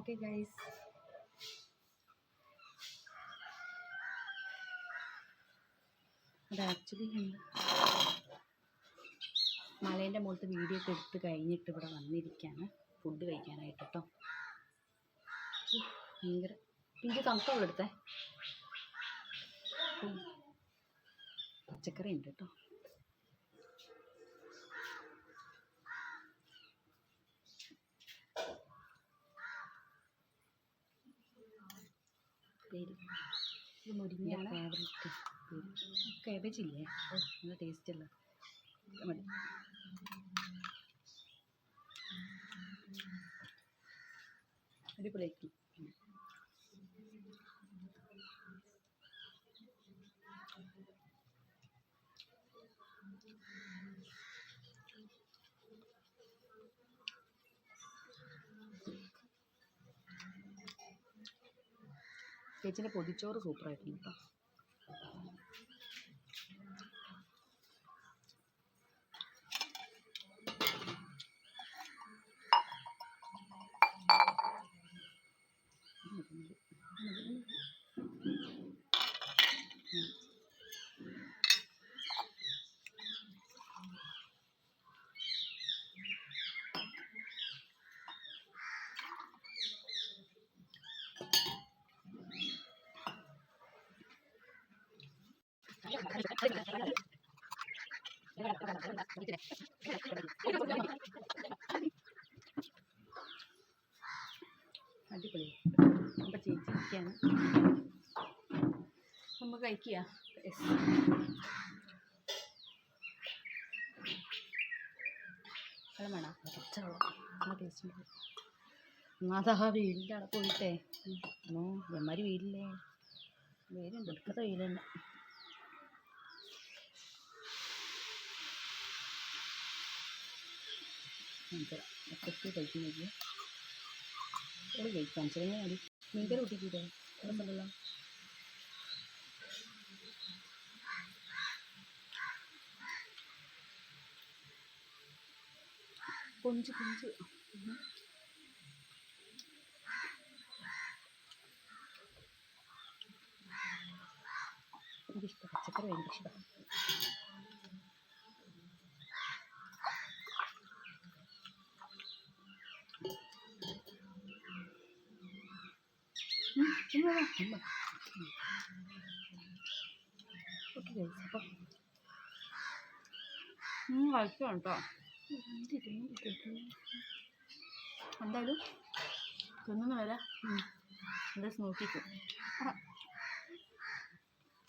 Okay guys അത് actually മലേന്റെ മുകളിലത്തെ വീഡിയോ ഒക്കെ എടുത്ത് കഴിഞ്ഞിട്ട് ഇവിടെ വന്നിരിക്കുകയാണ് ഫുഡ് കഴിക്കാനായിട്ട് കേട്ടോ ഭയങ്കര എനിക്ക് തണുപ്പുള്ള എടുത്തേ. പച്ചക്കറി ഉണ്ട് കേട്ടോ പേര് ഇത് മുരിങ്ങയാണ് ഫേവറേറ്റ് കേബേജ് ഇല്ലേ നല്ല ടേസ്റ്റ് ഉള്ള. മതി. അടിപൊളിയാക്കി ചേച്ചിന്റെ പൊതിച്ചോറ് സൂപ്പറായിരുന്നു കേട്ടോ അടിപൊളി. അപ്പം ചേച്ചിരിക്കുകയാണ് നമ്മ കഴിക്കുക. വെള്ളം അവിടെ പോയിട്ടേ. ഓ എമ്മാരി വെയിലില്ലേ? വെയിലുണ്ട്. എടുക്കത്തെ വെയിലുണ്ട്. ഒറ്റയ്ക്ക് കഴിക്കുന്നത് ഒരു കഴിക്കാം ചെറിയ മതി മീൻകറി കൂട്ടിക്കൂടെ കുഴപ്പമില്ലല്ലോ കൊഞ്ച് കൊഞ്ച്. എനിക്കിഷ്ടം. പച്ചക്കറി ഭയങ്കര ഇഷ്ടം. ഓക്കെ എന്തായാലും തിന്നുന്ന വരെ എന്താ നോക്കിക്കും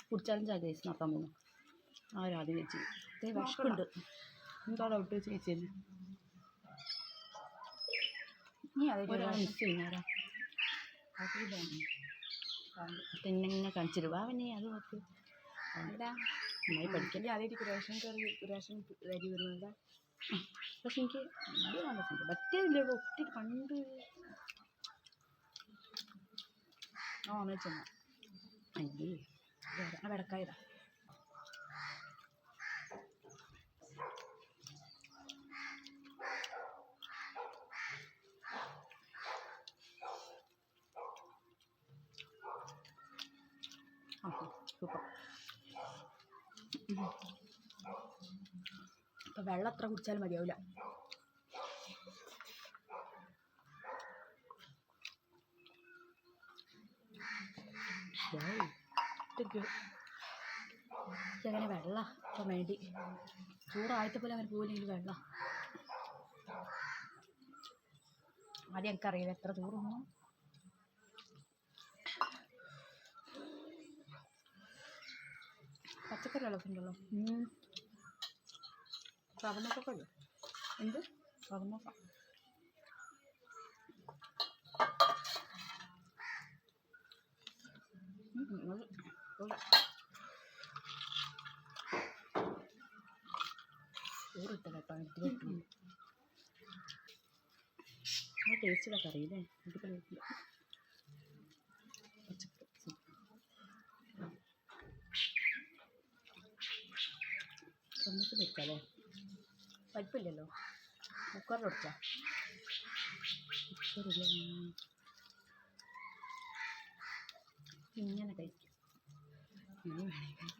കുടിച്ചാലും ചാകേസ് നോക്കാൻ പോകുന്നു ആ രാധ ചേച്ചി വിഷമുണ്ട് എന്താ ഡൗട്ട് ചേച്ചി നീ അതെ മിസ് ചെയ്യുന്നാരാ പിന്നെ ഇങ്ങനെ കാണിച്ചിട്ട് വാ പിന്നെ അത് നോക്ക്. നന്നായി പഠിക്കാം നീ ആദ്യമായിട്ട് റേഷൻ കറി റേഷൻ അരി വരുന്നത്. പക്ഷെ എനിക്ക് സംഭവം പറ്റില്ല ഒത്തിരി പണ്ട്. ആ അമ്മ ചെന്ന അയ്യേ വെടക്കായതാ ഓക്കെ സൂപ്പർ. അപ്പം വെള്ളം അത്ര കുടിച്ചാലും മതിയാവില്ല അങ്ങനെ വെള്ള ഇപ്പം വേണ്ടി. ചൂടായത്തെ പോലെ അങ്ങനെ പോയില്ലെങ്കിൽ വെള്ളം. ആദ്യം എനിക്കറിയില്ല എത്ര ചൂടൊന്നു പച്ചക്കറി വെള്ളത്തിണ്ടല്ലോ സവനൊക്കെ അല്ലേ എന്ത്? ആ ടേസ്റ്റുള്ള കറിയില്ലേ അടിപൊളിയായിട്ടില്ല കുറച്ച് വെച്ചല്ലേ പരിപ്പില്ലല്ലോ? കുക്കറിൽ കുക്കറില്ല ഇങ്ങനെ കഴിക്കും. ഇനി വേണമെങ്കിൽ കഴിക്കും.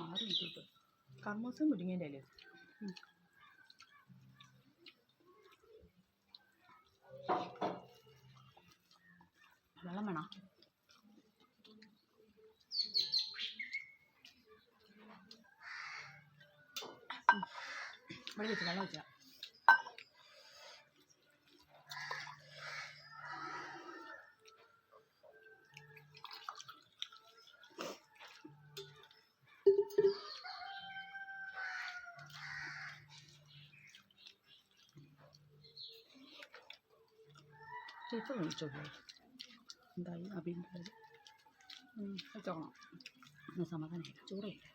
ആറ് കിട്ടും കർമ്മസം വെച്ച് വെള്ളം വെച്ചാൽ ചേച്ചി വിളിച്ചു എന്തായി? അഭിപ്രായം വെച്ചോളാം. സമാധാനമില്ല ചോറില്ല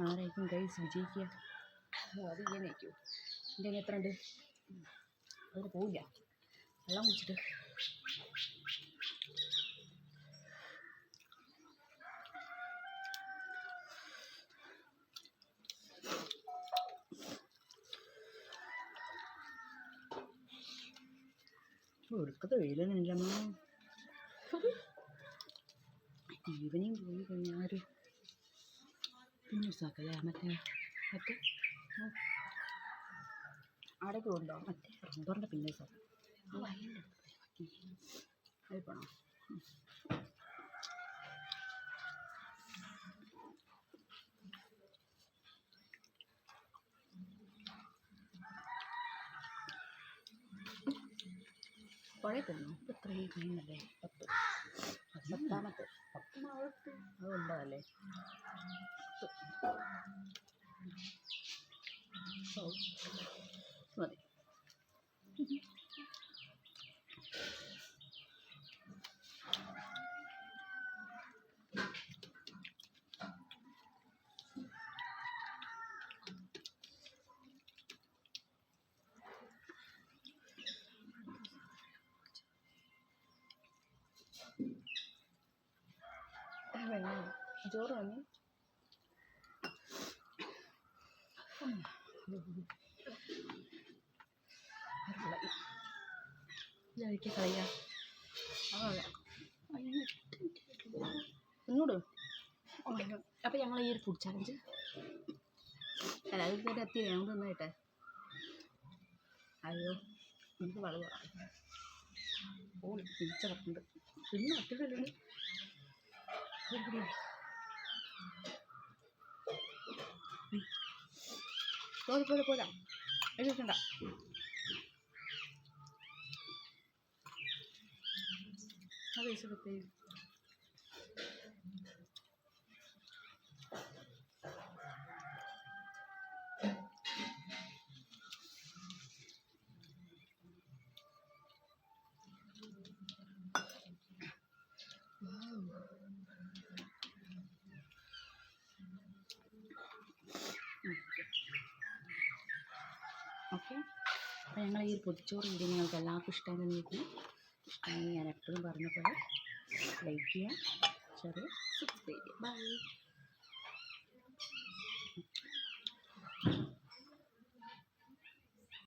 ആരായിരിക്കും ഗൈസ് വിജയിക്കുക അത് ഇങ്ങനെയൊക്കെയോ എന്റെ എത്ര ഉണ്ട്? അവർ പോവില്ല. വെള്ളം കുടിച്ചിട്ട്. ഒടുക്കത്തെ വെയിലൊന്നുമില്ലമ്മ ഈവനിങ് പോയി കഴിഞ്ഞാൽ പിന്നെ സാക്കല്ലേ മറ്റേ മറ്റേ ആടൊക്കെ ഉണ്ടോ? മറ്റേ റബ്ബറിന്റെ പിന്നെ സാർ വയലിന്റെ അതിൽ പോണോ? പുഴയിൽ ഇത്രയും കഴിഞ്ഞല്ലേ പത്ത്. പത്താമത്തെ. പത്താമത്തെ അത് ഉണ്ടാവല്ലേ ഓ മതി വെള്ളം ഇതൊക്കെ കളയാ അപ്പോൾ അപ്പം ഞങ്ങൾ ഈ ഒരു ഫുഡ് ചാലഞ്ച് അതായത് അത് ഇതുവരെ എത്തി ഞങ്ങൾ അയ്യോ എനിക്ക് വളവ് ഓ തിരിച്ച പിന്നെ അത്തിടല്ലേ പോലെ പോലെ പോലെ. എഴുതിട്ടുണ്ട അത് ഇഷ്ടപ്പെട്ടേ ഓക്കെ. അപ്പോൾ ഞങ്ങൾ ഈ ഒരു പൊതിച്ചോറ് വീഡിയോ നിങ്ങൾക്ക് എല്ലാവർക്കും നോക്കി ഇഷ്ടമായി ഞാൻ എപ്പോഴും പറഞ്ഞ പോലെ ലൈക്ക് ചെയ്യുക. ഷെയർ ചെയ്യുക സബ്സ്ക്രൈബ് ചെയ്യുക ബൈ